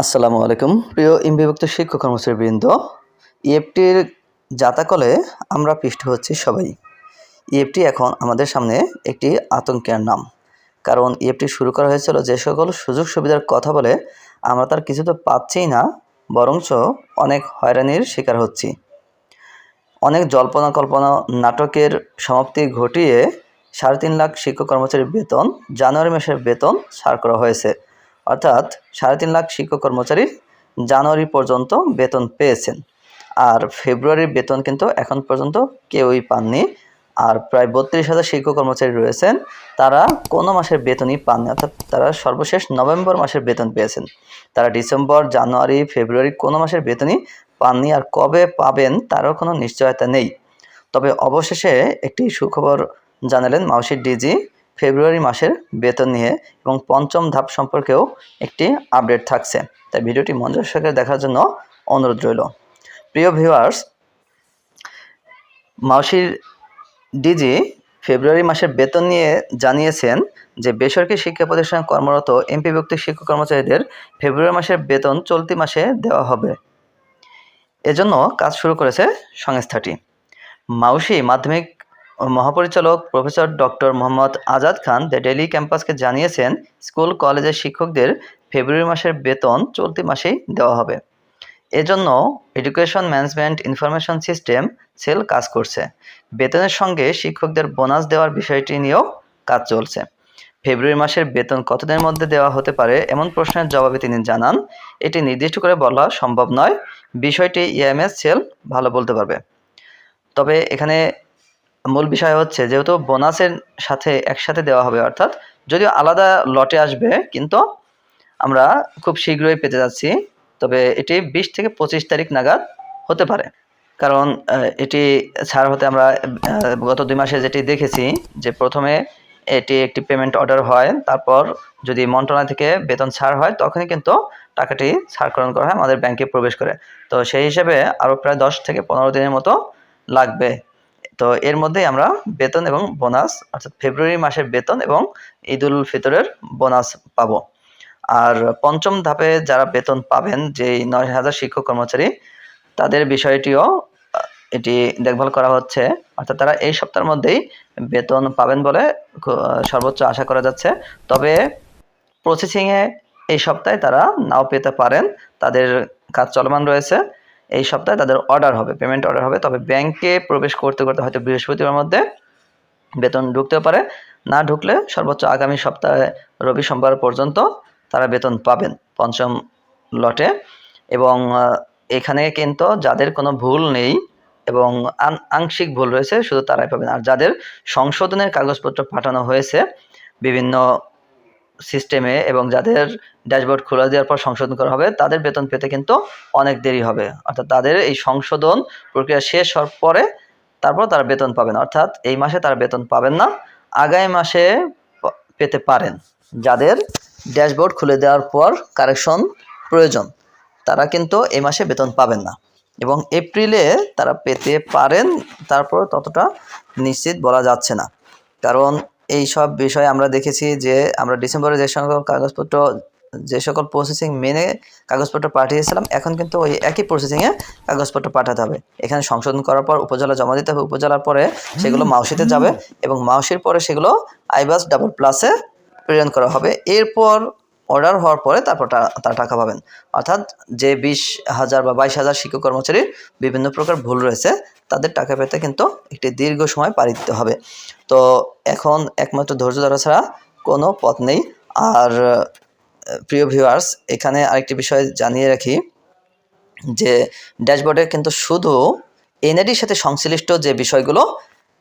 আসসালামু আলাইকুম। প্রিয় ইমবিভক্ত শিক্ষক কর্মচারীবৃন্দ, ইএফটির জাতাকলে আমরা পৃষ্ঠ হচ্ছি সবাই। ইএফটি এখন আমাদের সামনে একটি আতঙ্কের নাম। কারণ ইএফটি শুরু করা হয়েছিল যে সকল সুযোগ সুবিধার কথা বলে আমরা তার কিছু তো পাচ্ছিই না, বরঞ্চ অনেক হয়রানির শিকার হচ্ছি। অনেক জল্পনা কল্পনা নাটকের সমাপ্তি ঘটিয়ে সাড়ে তিন লাখ শিক্ষক কর্মচারীর বেতন জানুয়ারি মাসের বেতন ছাড় করা হয়েছে। অর্থাৎ সাড়ে তিন লাখ শিক্ষক কর্মচারী জানুয়ারি পর্যন্ত বেতন পেয়েছেন। আর ফেব্রুয়ারির বেতন কিন্তু এখন পর্যন্ত কেউই পাননি। আর প্রায় বত্রিশ হাজার শিক্ষক কর্মচারী রয়েছেন। তারা কোনো মাসের বেতনই পাননি, অর্থাৎ তারা সর্বশেষ নভেম্বর মাসের বেতন পেয়েছেন। তারা ডিসেম্বর, জানুয়ারি, ফেব্রুয়ারি কোনো মাসের বেতনই পাননি। আর কবে পাবেন তারও কোনো নিশ্চয়তা নেই। তবে অবশেষে একটি সুখবর জানালেন মাউসির ডিজি ফেব্রুয়ারি মাসের বেতন নিয়ে এবং পঞ্চম ধাপ সম্পর্কেও একটি আপডেট থাকছে। তাই ভিডিওটি মনোযোগ সহকারে দেখার জন্য অনুরোধ রইল। প্রিয় ভিউয়ার্স, মাউসির ডিজি ফেব্রুয়ারি মাসের বেতন নিয়ে জানিয়েছেন যে বেসরকারি শিক্ষা প্রতিষ্ঠানে কর্মরত এমপিভুক্ত শিক্ষক কর্মচারীদের ফেব্রুয়ারি মাসের বেতন চলতি মাসে দেওয়া হবে। এজন্য কাজ শুরু করেছে সংস্থাটি। মাউসি মাধ্যমিক মহাপরিচালক professor doctor Mohammad Azad Khan the daily ক্যাম্পাসকে জানিয়েছেন, স্কুল, কলেজের শিক্ষকদের ফেব্রুয়ারি মাসের বেতন চলতি মাসেই দেওয়া হবে। এজন্য education management information system cell কাজ করছে। বেতনের সঙ্গে শিক্ষকদের বোনাস দেওয়ার বিষয়টি নিয়েও কাজ চলছে। ফেব্রুয়ারি মাসের বেতন কতদিনের মধ্যে দেওয়া হতে পারে এমন প্রশ্নের জবাবে তিনি জানান, এটি নির্দিষ্ট করে বলা সম্ভব নয়। বিষয়টি ইএমএস সেল ভালো বলতে পারবে। তবে এখানে মূল বিষয় হচ্ছে যেহেতু বোনাসের সাথে একসাথে দেওয়া হবে, অর্থাৎ যদিও আলাদা লটে আসবে, কিন্তু আমরা খুব শীঘ্রই পেতে যাচ্ছি। তবে এটি বিশ থেকে পঁচিশ তারিখ নাগাদ হতে পারে। কারণ এটি ছাড় হতে আমরা গত দুই মাসে যেটি দেখেছি, যে প্রথমে এটি একটি পেমেন্ট অর্ডার হয়, তারপর যদি মন্ত্রণালয় থেকে বেতন ছাড় হয়, তখনই কিন্তু টাকাটি ছাড়করণ করা হয়, আমাদের ব্যাংকে প্রবেশ করে। তো সেই হিসেবে আরও প্রায় দশ থেকে পনেরো দিনের মতো লাগবে। তো এর মধ্যেই আমরা বেতন এবং বোনাস, অর্থাৎ ফেব্রুয়ারি মাসের বেতন এবং ঈদ উল ফিতরের বোনাস পাবো। আর পঞ্চম ধাপে যারা বেতন পাবেন যে নয় হাজার শিক্ষক কর্মচারী, তাদের বিষয়টিও এটি দেখভাল করা হচ্ছে। অর্থাৎ তারা এই সপ্তাহের মধ্যেই বেতন পাবেন বলে সর্বোচ্চ আশা করা যাচ্ছে। তবে প্রসেসিংয়ে এই সপ্তাহে তারা নাও পেতে পারেন। তাদের কাজ চলমান রয়েছে। এই সপ্তাহে তাদের অর্ডার হবে পেমেন্ট অর্ডার হবে। তবে ব্যাংকে প্রবেশ করতে করতে হয়তো বৃহস্পতিবার মধ্যে বেতন ঢুকতেও পারে। না ঢুকলে সর্বোচ্চ আগামী সপ্তাহে রবি সোমবার পর্যন্ত তারা বেতন পাবেন পঞ্চম লটে। এবং এখানে কিন্তু যাদের কোনো ভুল নেই এবং আংশিক ভুল রয়েছে, শুধু তারাই পাবেন। আর যাদের সংশোধনের কাগজপত্র পাঠানো হয়েছে, বিভিন্ন সিস্টেমে এবং যাদের ড্যাশবোর্ড খুলে দেওয়ার পর সংশোধন করা হবে, তাদের বেতন পেতে কিন্তু অনেক দেরি হবে। অর্থাৎ তাদের এই সংশোধন প্রক্রিয়া শেষ হওয়ার পরে তারপর তারা বেতন পাবেন। অর্থাৎ এই মাসে তারা বেতন পাবেন না, আগামী মাসে পেতে পারেন। যাদের ড্যাশবোর্ড খুলে দেওয়ার পর কারেকশন প্রয়োজন, তারা কিন্তু এই মাসে বেতন পাবেন না। এবং এপ্রিলে তারা পেতে পারেন, তারপর ততটা নিশ্চিত বলা যাচ্ছে না। কারণ এই সব বিষয়ে আমরা দেখেছি যে আমরা ডিসেম্বরে যে সকল কাগজপত্র, যে সকল প্রসেসিং মেনে কাগজপত্র পাঠিয়েছিলাম, এখন কিন্তু ওই একই প্রসেসিংয়ে কাগজপত্র পাঠাতে হবে। এখানে সংশোধন করার পর, উপজেলা জমা দিতে হবে, উপজেলার পরে সেগুলো মাউসিতে যাবে এবং মাউসির পরে সেগুলো আইবাস ডাবল প্লাসে প্রেরণ করা হবে। এরপর অর্ডার হওয়ার পরে তারপর তার টাকা পাবেন। অর্থাৎ যে বিশ হাজার বা বাইশ হাজার শিক্ষক কর্মচারীর বিভিন্ন প্রকার ভুল রয়েছে, তাদের টাকা পেতে কিন্তু একটি দীর্ঘ সময় পাড়ি দিতে হবে। তো এখন একমাত্র ধৈর্য ধরা ছাড়া কোনো পথ নেই। আর প্রিয় ভিউয়ার্স এখানে আরেকটি বিষয় জানিয়ে রাখি, যে ড্যাশবোর্ডে কিন্তু শুধু এনআইডির সাথে সংশ্লিষ্ট যে বিষয়গুলো,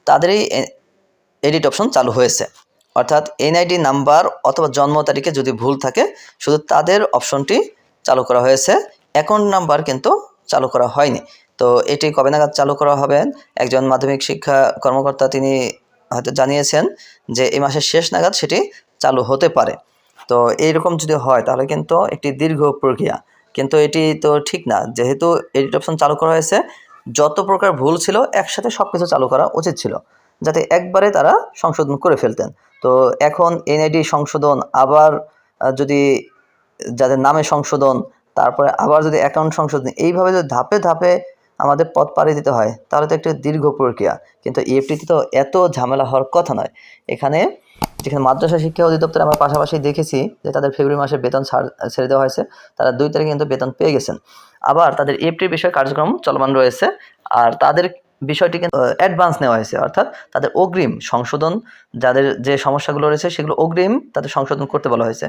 তাদেরই এডিট অপশন চালু হয়েছে। অর্থাৎ এনআইডি নাম্বার অথবা জন্ম তারিখে যদি ভুল থাকে, শুধু তাদের অপশনটি চালু করা হয়েছে। অ্যাকাউন্ট নাম্বার কিন্তু চালু করা হয়নি। তো এটি কবে নাগাদ চালু করা হবে? একজন মাধ্যমিক শিক্ষা কর্মকর্তা তিনি হয়তো জানিয়েছেন যে, এই মাসের শেষ নাগাদ সেটি চালু হতে পারে। তো এইরকম যদি হয়, তাহলে কিন্তু একটি দীর্ঘ প্রক্রিয়া। কিন্তু এটি তো ঠিক না। যেহেতু এডিট অপশন চালু করা হয়েছে, যত প্রকার ভুল ছিল, একসাথে সব কিছু চালু করা উচিত ছিল। যাতে একবারে তারা সংশোধন করে ফেলতেন। তো এখন এনআইডি সংশোধন, আবার যদি যাদের নামে সংশোধন, তারপরে আবার যদি অ্যাকাউন্ট সংশোধন, এইভাবে যদি ধাপে ধাপে আমাদের পথ পাড়ি দিতে হয়, তাহলে তো একটা দীর্ঘ প্রক্রিয়া। কিন্তু ইএফটিতে তো এত ঝামেলা হওয়ার কথা নয়। এখানে যেখানে মাদ্রাসা শিক্ষা অধিদপ্তর আমরা পাশাপাশি দেখেছি যে তাদের ফেব্রুয়ারি মাসে বেতন ছাড়, ছেড়ে দেওয়া হয়েছে। তারা দুই তারিখে কিন্তু বেতন পেয়ে গেছেন। আবার তাদের ইএফটির বিষয়ে কার্যক্রম চলমান রয়েছে। আর তাদের বিষয়টি কিন্তু অ্যাডভান্স নেওয়া হয়েছে, অর্থাৎ তাদের অগ্রিম সংশোধন, যাদের যে সমস্যাগুলো রয়েছে সেগুলো অগ্রিম তাদের সংশোধন করতে বলা হয়েছে।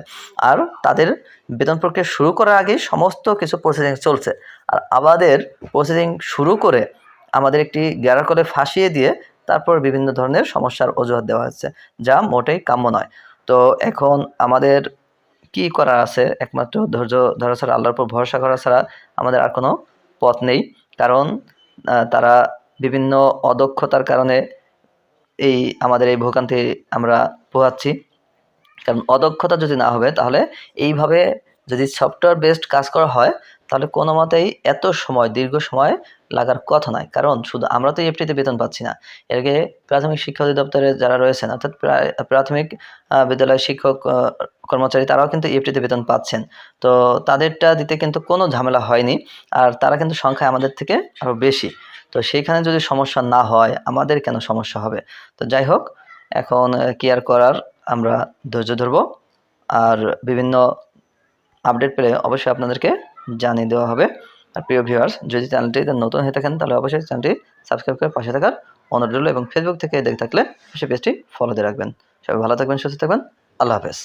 আর তাদের বেতন প্রক্রিয়া শুরু করার আগেই সমস্ত কিছু প্রসেসিং চলছে। আর আমাদের প্রসেসিং শুরু করে আমাদের একটি গ্যারার করে ফাঁসিয়ে দিয়ে তারপর বিভিন্ন ধরনের সমস্যার অজুহাত দেওয়া হচ্ছে, যা মোটেই কাম্য নয়। তো এখন আমাদের কি করার আছে? একমাত্র ধৈর্য ধরা ছাড়া, আল্লাহর উপর ভরসা করা ছাড়া আমাদের আর কোনো পথ নেই। কারণ তারা বিভিন্ন অদক্ষতার কারণে এই আমাদের এই ভোগান্তি আমরা পোহাচ্ছি। কারণ অদক্ষতা যদি না হবে, তাহলে এইভাবে যদি সফটওয়্যার বেসড কাজ করা হয়, তাহলে কোনো মতেই এত সময়, দীর্ঘ সময় লাগার কথা নয় কারণ শুধু আমরা তো এফটিতে বেতন পাচ্ছি না। এর আগে প্রাথমিক শিক্ষা অধিদপ্তরে যারা রয়েছেন, অর্থাৎ প্রাথমিক বিদ্যালয়ের শিক্ষক কর্মচারী, তারাও কিন্তু এফটিতে বেতন পাচ্ছেন। তো তাদেরটা দিতে কিন্তু কোনো ঝামেলা হয়নি। আর তারা কিন্তু সংখ্যায় আমাদের থেকে আরও বেশি। তো সেইখানে যদি সমস্যা না হয়, আমাদের কেন সমস্যা হবে? তো যাই হোক, এখন কেয়ার করার আমরা ধৈর্য ধরবো। আর বিভিন্ন আপডেট পেলে অবশ্যই আপনাদেরকে জানিয়ে দেওয়া হবে। আর প্রিয় ভিউয়ার্স যদি চ্যানেলটিতে নতুন হয়ে থাকেন, তাহলে অবশ্যই চ্যানেলটি সাবস্ক্রাইব করে পাশে থাকার অনুরোধ এবং ফেসবুক থেকে দেখে থাকলে অবশ্যই পেজটি ফলো দিয়ে রাখবেন। সবাই ভালো থাকবেন, সুস্থ থাকবেন। আল্লাহ হাফেজ।